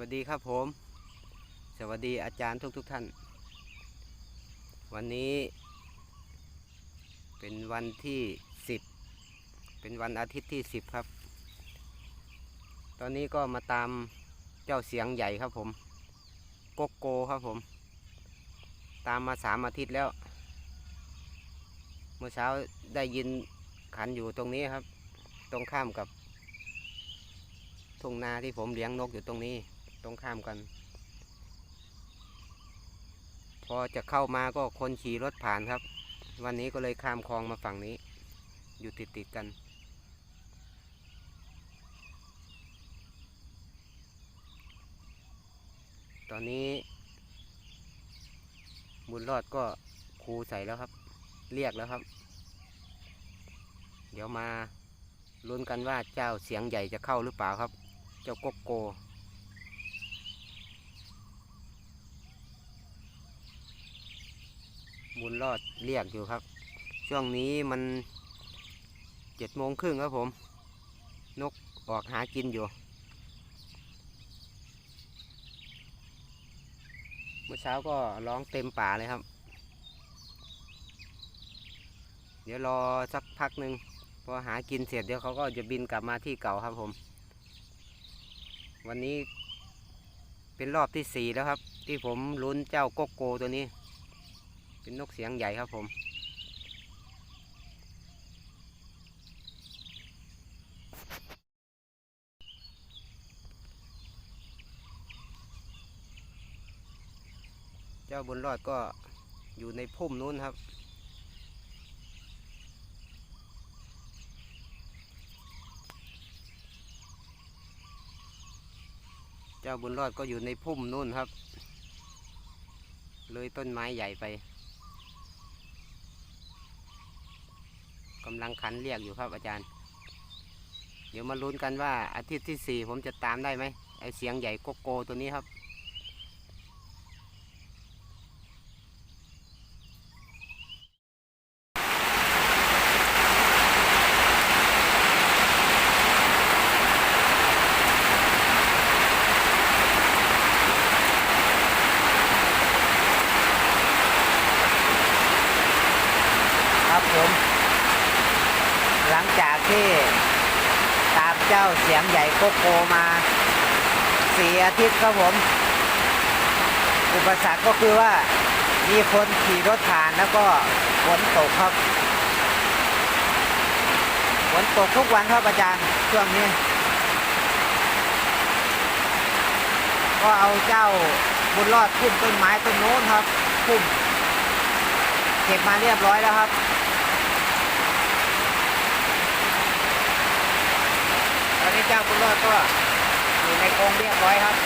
วัสดีครับผม สวัสดีอาจารย์ทุกทุกๆท่าน วันนี้ เป็นวันที่สิบเป็นวันอาทิตย์ที่สิบครับ ตอนนี้ก็มาตามเจ้าเสียงใหญ่ครับผมโกโก้ครับผม ตามมาสามอาทิตย์แล้ว เมื่อเช้าได้ยินขันอยู่ตรงนี้ครับ ตรงข้ามกับทุ่งนาที่ผมเลี้ยงนกอยู่ตรงนี้ ตรงข้ามกัน พอจะเข้ามาก็คนขี่รถผ่านครับ วันนี้ก็เลยข้ามคลองมาฝั่งนี้ อยู่ติดติดกัน ตอนนี้ บุญรอดก็ครูใส่แล้วครับ เรียกแล้วครับ เดี๋ยวมาลุ้นกันว่าเจ้าเสียงใหญ่จะเข้าหรือเปล่าครับ เจ้าโกโก บุญรอดเรียกอยู่ครับ ช่วงนี้มันเจ็ดโมงครึ่งครับผม นกออกหากินอยู่ เมื่อเช้าก็ร้องเต็มป่าเลยครับ เดี๋ยวรอสักพักหนึ่งพอหากินเสร็จเดี๋ยวเขาก็จะบินกลับมาที่เก่าครับผม วันนี้เป็นรอบที่สี่แล้วครับ ที่ผมลุ้นเจ้าโกโก้ตัวนี้ เป็นนกเสียงใหญ่ครับผม เจ้าบุญรอดก็อยู่ในพุ่มนู้นครับเจ้าบุญรอดก็อยู่ในพุ่มนู่นครับ เลยต้นไม้ใหญ่ไป กำลังขันเรียกอยู่ครับอาจารย์ เดี๋ยวมาลุ้นกันว่าอาทิตย์ที่สี่ผมจะตามได้ไหมไอเสียงใหญ่โกโก้ตัวนี้ครับครับผม งจากที่ตามเจ้าเสียงใหญ่โกโกมาสี่อาทิตย์ครับผม อุปสรรคก็คือว่ามีคนขี่รถผ่านแล้วก็ฝนตกครับฝนตกทุกวันครับอาจารย์ช่วงนี้ ก็เอาเจ้าบุญรอดขึ้นต้นไม้ต้นโน้นครับพุ่มเก็บมาเรียบร้อยแล้วครับ ตอนนี้เจ้าบุญรอดก็อยู่ในกรงเรียบร้อยครับ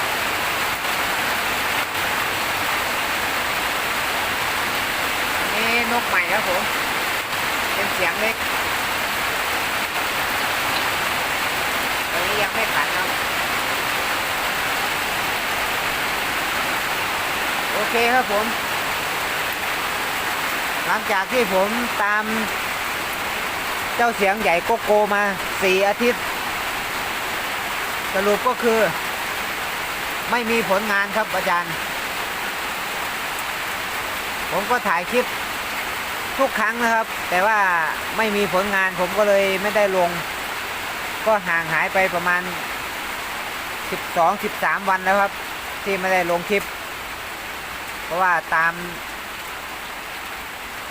อันนี้นกใหม่ครับผม เป็นเสียงเล็กตอนนี้ยังไม่ขันครับ โอเคครับผม หลังจากที่ผมตามเจ้าเสียงใหญ่โกโกมาสี่อาทิตย์ รุปก็คือ ไม่มีผลงานครับอาจารย์ ผมก็ถ่ายคลิปทุกครั้งนะครับ แต่ว่าไม่มีผลงานผมก็เลยไม่ได้ลง ก็ห่างหายไปประมาณ 12-13 วันแล้วครับ ที่ไม่ได้ลงคลิป เพราะว่าตาม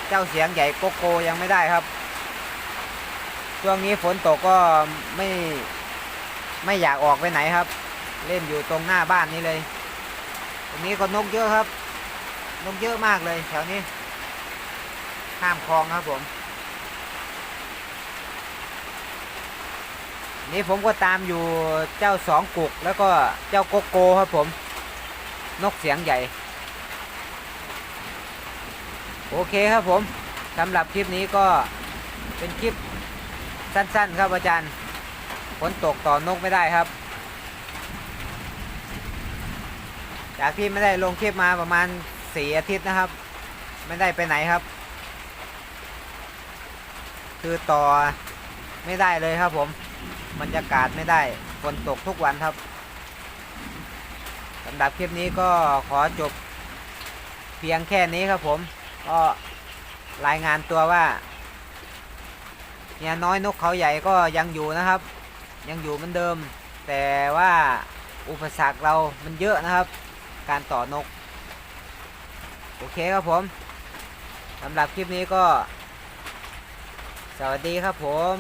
เจ้าเสียงใหญ่โกโกยังไม่ได้ครับ ช่วงนี้ฝนตกก็ไม่ ไม่อยากออกไปไหนครับ เล่นอยู่ตรงหน้าบ้านนี้เลย ตรงนี้ก็นกเยอะครับ นกเยอะมากเลยแถวนี้ ข้ามคลองครับผม นี่ผมก็ตามอยู่เจ้าสองกุกแล้วก็เจ้าโกโก้ครับผม นกเสียงใหญ่ โอเคครับผมสำหรับคลิปนี้ก็เป็นคลิปสั้น ๆ ครับอาจารย์ ฝนตกต่อนกไม่ได้ครับ จากที่ไม่ได้ลงคลิปมาประมาณสี่อาทิตย์นะครับ ไม่ได้ไปไหนครับ คือต่อไม่ได้เลยครับผมบรรยากาศไม่ได้ฝนตกทุกวันครับสำหรับคลิปนี้ก็ขอจบเพียงแค่นี้ครับผม ก็รายงานตัวว่าเฮียน้อยนกเขาใหญ่ก็ยังอยู่นะครับ ยังอยู่เหมือนเดิม แต่ว่าอุปสรรคเรามันเยอะนะครับ การต่อนก โอเคครับผมสำหรับคลิปนี้ก็ สวัสดีครับผม